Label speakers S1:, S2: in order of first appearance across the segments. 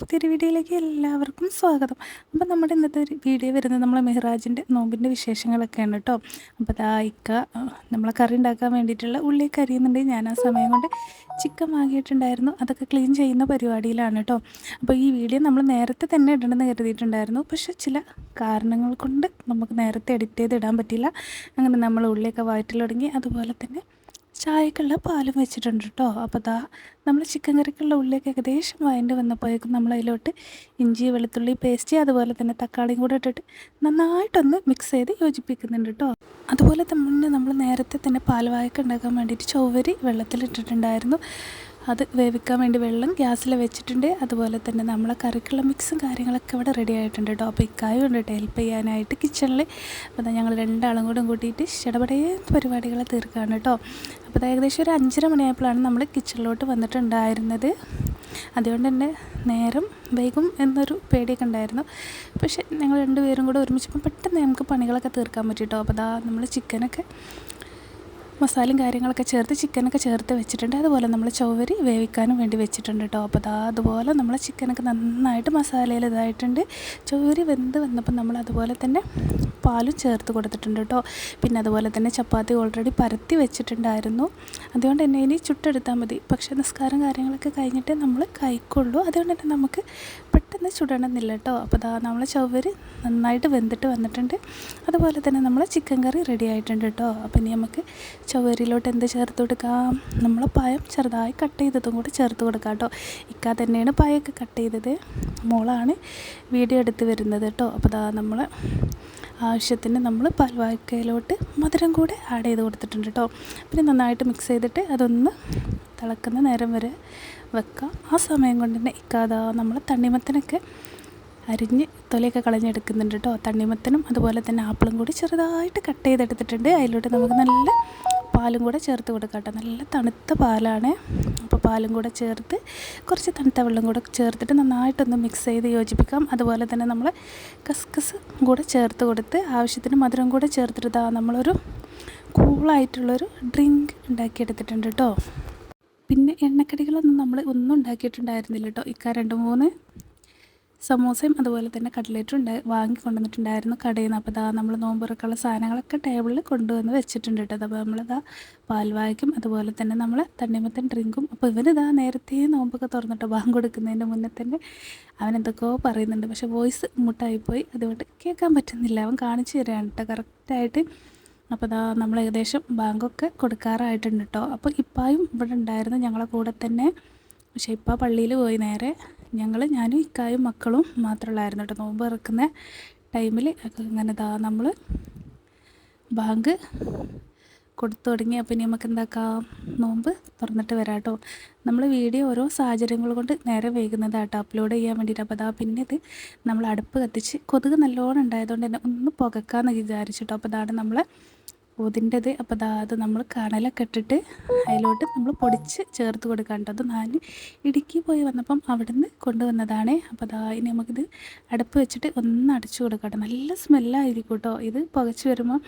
S1: പുതിയൊരു വീഡിയോയിലേക്ക് എല്ലാവർക്കും സ്വാഗതം. അപ്പോൾ നമ്മുടെ ഇന്നത്തെ ഒരു വീഡിയോ വരുന്നത് നമ്മളെ മെഹ്റാജിന്റെ നോമ്പിന്റെ വിശേഷങ്ങളൊക്കെയാണ് കേട്ടോ അപ്പോൾ ഇക്ക നമ്മളെ കറി ഉണ്ടാക്കാൻ വേണ്ടിയിട്ടുള്ള ഉള്ളി കരിയുന്നുണ്ട്. ഞാൻ ആ സമയം കൊണ്ട് ചിക്കൻ വാങ്ങിയിട്ടുണ്ടായിരുന്നു. അതൊക്കെ ക്ലീൻ ചെയ്യുന്ന പരിപാടിയിലാണ് കേട്ടോ അപ്പോൾ ഈ വീഡിയോ നമ്മൾ നേരത്തെ തന്നെ ഇടണമെന്ന് കരുതിയിട്ടുണ്ടായിരുന്നു. പക്ഷെ ചില കാരണങ്ങൾ കൊണ്ട് നമുക്ക് നേരത്തെ എഡിറ്റ് ചെയ്ത് ഇടാൻ പറ്റില്ല അങ്ങനെ നമ്മൾ ഉള്ളിയൊക്കെ വയറ്റിൽ തുടങ്ങി അതുപോലെ തന്നെ ചായക്കുള്ള പാലും വെച്ചിട്ടുണ്ട് കേട്ടോ അപ്പോൾ ദാ നമ്മൾ ചിക്കൻ കറിക്കുള്ള ഉള്ളിലേക്ക് ഏകദേശം വയന്റെ വന്നപ്പോഴേക്കും നമ്മൾ അതിലോട്ട് ഇഞ്ചി വെളുത്തുള്ളി പേസ്റ്റ് അതുപോലെ തന്നെ തക്കാളിയും കൂടെ ഇട്ടിട്ട് നന്നായിട്ടൊന്ന് മിക്സ് ചെയ്ത് യോജിപ്പിക്കുന്നുണ്ട് കേട്ടോ അതുപോലെ തന്നെ നമ്മൾ നേരത്തെ തന്നെ പാൽവായൊക്കെ ഉണ്ടാക്കാൻ വേണ്ടിയിട്ട് ചൊവ്വരി വെള്ളത്തിലിട്ടിട്ടുണ്ടായിരുന്നു. അത് വേവിക്കാൻ വേണ്ടി വെള്ളം ഗ്യാസിൽ വെച്ചിട്ടുണ്ട്. അതുപോലെ തന്നെ നമ്മളെ കറിക്കുള്ള മിക്സും കാര്യങ്ങളൊക്കെ ഇവിടെ റെഡി ആയിട്ടുണ്ട് കേട്ടോ അപ്പോൾ ഇക്കായും ഉണ്ട് കേട്ടോ ഹെൽപ്പ് ചെയ്യാനായിട്ട് കിച്ചണിൽ അപ്പോൾ ഞങ്ങൾ രണ്ടാളും കൂടെ കൂട്ടിയിട്ട് ചടപടേ പരിപാടികളെ തീർക്കുകയാണ് കേട്ടോ അപ്പോൾ ഏകദേശം ഒരു അഞ്ചര മണിയായപ്പോഴാണ് നമ്മൾ കിച്ചണിലോട്ട് വന്നിട്ടുണ്ടായിരുന്നത്. അതുകൊണ്ട് തന്നെ നേരം വൈകും എന്നൊരു പേടിയൊക്കെ ഉണ്ടായിരുന്നു. പക്ഷേ ഞങ്ങൾ രണ്ടുപേരും കൂടെ ഒരുമിച്ചപ്പോൾ പെട്ടെന്ന് നമുക്ക് പണികളൊക്കെ തീർക്കാൻ പറ്റി കേട്ടോ അപ്പോൾ അതാ നമ്മൾ ചിക്കനൊക്കെ മസാലയും കാര്യങ്ങളൊക്കെ ചേർത്ത് ചിക്കനൊക്കെ ചേർത്ത് വെച്ചിട്ടുണ്ട്. അതുപോലെ നമ്മൾ ചൗവരി വേവിക്കാനും വേണ്ടി വെച്ചിട്ടുണ്ട് കേട്ടോ അപ്പോൾ അതാ അതുപോലെ നമ്മൾ ചിക്കനൊക്കെ നന്നായിട്ട് മസാലയിൽ ഇതായിട്ടുണ്ട്. ചൗവരി വെന്ത് വന്നപ്പോൾ നമ്മൾ അതുപോലെ തന്നെ പാലും ചേർത്ത് കൊടുത്തിട്ടുണ്ട് കേട്ടോ പിന്നെ അതുപോലെ തന്നെ ചപ്പാത്തി ഓൾറെഡി പരത്തി വെച്ചിട്ടുണ്ടായിരുന്നു. അതുകൊണ്ട് തന്നെ ഇനി ചുട്ടെടുത്താൽ മതി. പക്ഷേ നിസ്കാരം കാര്യങ്ങളൊക്കെ കഴിഞ്ഞിട്ട് നമ്മൾ കഴിക്കുള്ളൂ. അതുകൊണ്ട് തന്നെ നമുക്ക് പെട്ടെന്ന് ചുടണമെന്നില്ല കേട്ടോ. അപ്പോൾ അതാ നമ്മൾ ചവർ നന്നായിട്ട് വെന്തിട്ട് വന്നിട്ടുണ്ട്. അതുപോലെ തന്നെ നമ്മൾ ചിക്കൻ കറി റെഡി ആയിട്ടുണ്ട് കേട്ടോ. അപ്പോൾ ഇനി നമുക്ക് ചവരിലോട്ട് എന്ത് ചേർത്ത് കൊടുക്കാം? നമ്മൾ പയം ചെറുതായി കട്ട് ചെയ്തതും കൂടി ചേർത്ത് കൊടുക്കാം കേട്ടോ. ഇക്കാ തന്നെയാണ് പഴമൊക്കെ കട്ട് ചെയ്തത്. മോളാണ് വീഡിയോ എടുത്ത് വരുന്നത് കേട്ടോ. അപ്പോൾ അതാ നമ്മൾ ആവശ്യത്തിന് നമ്മൾ പാൽവായ്ക്കയിലോട്ട് മധുരം കൂടെ ആഡ് ചെയ്ത് കൊടുത്തിട്ടുണ്ട് കേട്ടോ. പിന്നെ നന്നായിട്ട് മിക്സ് ചെയ്തിട്ട് അതൊന്ന് തിളക്കുന്ന നേരം വരെ വെക്കുക ആ സമയം കൊണ്ട് തന്നെ ഇക്കാതാ നമ്മൾ തണ്ണിമത്തനൊക്കെ അരിഞ്ഞ് തൊലയൊക്കെ കളഞ്ഞെടുക്കുന്നുണ്ട് കേട്ടോ തണ്ണിമത്തനും അതുപോലെ തന്നെ ആപ്പിളും കൂടി ചെറുതായിട്ട് കട്ട് ചെയ്തെടുത്തിട്ടുണ്ട്. അതിലൂടെ നമുക്ക് നല്ല പാലും കൂടെ ചേർത്ത് കൊടുക്കാം കേട്ടോ നല്ല തണുത്ത പാലാണ്. അപ്പോൾ പാലും കൂടെ ചേർത്ത് കുറച്ച് തണുത്ത വെള്ളം കൂടെ ചേർത്തിട്ട് നന്നായിട്ടൊന്ന് മിക്സ് ചെയ്ത് യോജിപ്പിക്കാം. അതുപോലെ തന്നെ നമ്മൾ കസ്കസ് കൂടെ ചേർത്ത് കൊടുത്ത് ആവശ്യത്തിന് മധുരം കൂടെ ചേർത്തിട്ട് നമ്മളൊരു കൂളായിട്ടുള്ളൊരു ഡ്രിങ്ക് ഉണ്ടാക്കിയെടുത്തിട്ടുണ്ട് കേട്ടോ എണ്ണക്കടികളൊന്നും നമ്മൾ ഒന്നും ഉണ്ടാക്കിയിട്ടുണ്ടായിരുന്നില്ല കേട്ടോ ഇക്ക രണ്ട് മൂന്ന് സമൂസയും അതുപോലെ തന്നെ കട്ട്ലേറ്റും ഉണ്ടായി വാങ്ങി കൊണ്ടുവന്നിട്ടുണ്ടായിരുന്നു കടയിൽ നിന്ന്. അപ്പോൾ ഇതാ നമ്മൾ നോമ്പുറക്കുള്ള സാധനങ്ങളൊക്കെ ടേബിളിൽ കൊണ്ടുവന്ന് വെച്ചിട്ടുണ്ട് കേട്ടോ അപ്പോൾ നമ്മളിതാ പാൽവായ്ക്കും അതുപോലെ തന്നെ നമ്മൾ തണ്ണിമത്തൻ ഡ്രിങ്കും. അപ്പോൾ ഇവനിതാ നേരത്തെ നോമ്പൊക്കെ തുറന്നിട്ട് ബാങ്ക് കൊടുക്കുന്നതിന്റെ മുന്നേ തന്നെ അവൻ എന്തൊക്കെയോ പറയുന്നുണ്ട്. പക്ഷേ വോയിസ് മുട്ടായിപ്പോയി അതുകൊണ്ട് കേൾക്കാൻ പറ്റുന്നില്ല. അവൻ കാണിച്ചു തരാണ് കേട്ടോ കറക്റ്റായിട്ട് അപ്പോൾ ഇതാ നമ്മൾ ഏകദേശം ബാങ്കൊക്കെ കൊടുക്കാറായിട്ടുണ്ട് കേട്ടോ അപ്പോൾ ഇപ്പായും ഇവിടെ ഉണ്ടായിരുന്നു ഞങ്ങളെ കൂടെ തന്നെ. പക്ഷേ ഇപ്പം പള്ളിയിൽ പോയി നേരെ. ഞങ്ങൾ ഞാനും ഇക്കായും മക്കളും മാത്രമുള്ളായിരുന്നു കേട്ടോ നോമ്പ് ഇറക്കുന്ന ടൈമിൽ അങ്ങനെ ഇതാ നമ്മൾ ബാങ്ക് കൊടുത്തു തുടങ്ങി. അപ്പം ഇനി നമുക്ക് എന്താക്കാം? നോമ്പ് തുറന്നിട്ട് വരാം കേട്ടോ നമ്മൾ വീഡിയോ ഓരോ സാഹചര്യങ്ങൾ കൊണ്ട് നേരെ വൈകുന്നതാട്ടോ അപ്ലോഡ് ചെയ്യാൻ വേണ്ടിയിട്ട്. അപ്പോൾ അതാ പിന്നെ ഇത് നമ്മൾ അടുപ്പ് കത്തിച്ച് കൊതുക് നല്ലോണം ഉണ്ടായതുകൊണ്ട് തന്നെ ഒന്ന് പുകക്കാമെന്ന് വിചാരിച്ചിട്ടോ അപ്പോൾ അതാണ് നമ്മൾ ഊതിന്റെത് അപ്പോൾ ദാ അത് നമ്മൾ കണലൊക്കെ ഇട്ടിട്ട് അതിലോട്ട് നമ്മൾ പൊടിച്ച് ചേർത്ത് കൊടുക്കാണ്ട് അത് ഞാൻ ഇടുക്കി പോയി വന്നപ്പം അവിടെ നിന്ന് കൊണ്ടുവന്നതാണ്. അപ്പോൾ ദാ ഇനി നമുക്കിത് അടുപ്പ് വെച്ചിട്ട് ഒന്ന് അടച്ചു കൊടുക്കട്ടെ നല്ല സ്മെല്ലായിരിക്കും കേട്ടോ. ഇത് പുകച്ച് വരുമ്പോൾ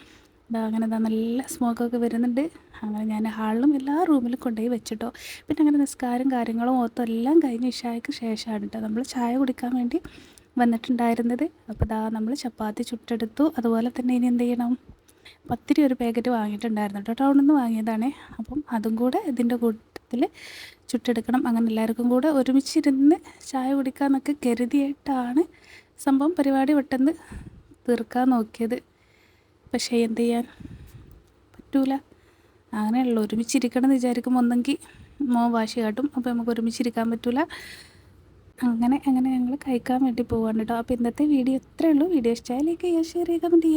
S1: ഇതാ അങ്ങനെ ഇതാ നല്ല സ്മോക്കൊക്കെ വരുന്നുണ്ട്. അങ്ങനെ ഞാൻ ഹാളിലും എല്ലാ റൂമിലും കൊണ്ടുപോയി വെച്ചിട്ടോ പിന്നെ അങ്ങനെ നിസ്കാരം കാര്യങ്ങളും ഓത്തും എല്ലാം കഴിഞ്ഞ് ഇഷായക്ക് ശേഷമാണ് കേട്ടോ നമ്മൾ ചായ കുടിക്കാൻ വേണ്ടി വന്നിട്ടുണ്ടായിരുന്നത്. അപ്പോൾ ഇതാ നമ്മൾ ചപ്പാത്തി ചുട്ടെടുത്തു. അതുപോലെ തന്നെ ഇനി എന്ത് ചെയ്യണം? പത്തിരി ഒരു പാക്കറ്റ് വാങ്ങിയിട്ടുണ്ടായിരുന്നു കേട്ടോ. ടൗണിൽ നിന്ന് വാങ്ങിയതാണ്. അപ്പം അതും കൂടെ ഇതിന്റെ കൂട്ടത്തിൽ ചുട്ടെടുക്കണം. അങ്ങനെ എല്ലാവർക്കും കൂടെ ഒരുമിച്ചിരുന്ന് ചായ കുടിക്കാമെന്നൊക്കെ കരുതിയിട്ടാണ് സംഭവം പരിപാടി പെട്ടെന്ന് തീർക്കാൻ നോക്കിയത്. പക്ഷേ എന്ത് ചെയ്യാൻ പറ്റൂല. അങ്ങനെയുള്ളൂ ഒരുമിച്ചിരിക്കണം എന്ന് വിചാരിക്കുമ്പോൾ ഒന്നെങ്കിൽ മോ വാശി കാട്ടും. അപ്പോൾ നമുക്ക് ഒരുമിച്ചിരിക്കാൻ പറ്റൂല. അങ്ങനെ അങ്ങനെ ഞങ്ങൾ കഴിക്കാൻ വേണ്ടി പോവാണ് കേട്ടോ. അപ്പോൾ ഇന്നത്തെ വീഡിയോ ഇത്രയേ ഉള്ളൂ. വീഡിയോ ഇഷ്ടമായി ലൈക്ക് ചെയ്യുക ഷെയർ ചെയ്യുക ചെയ്യുക.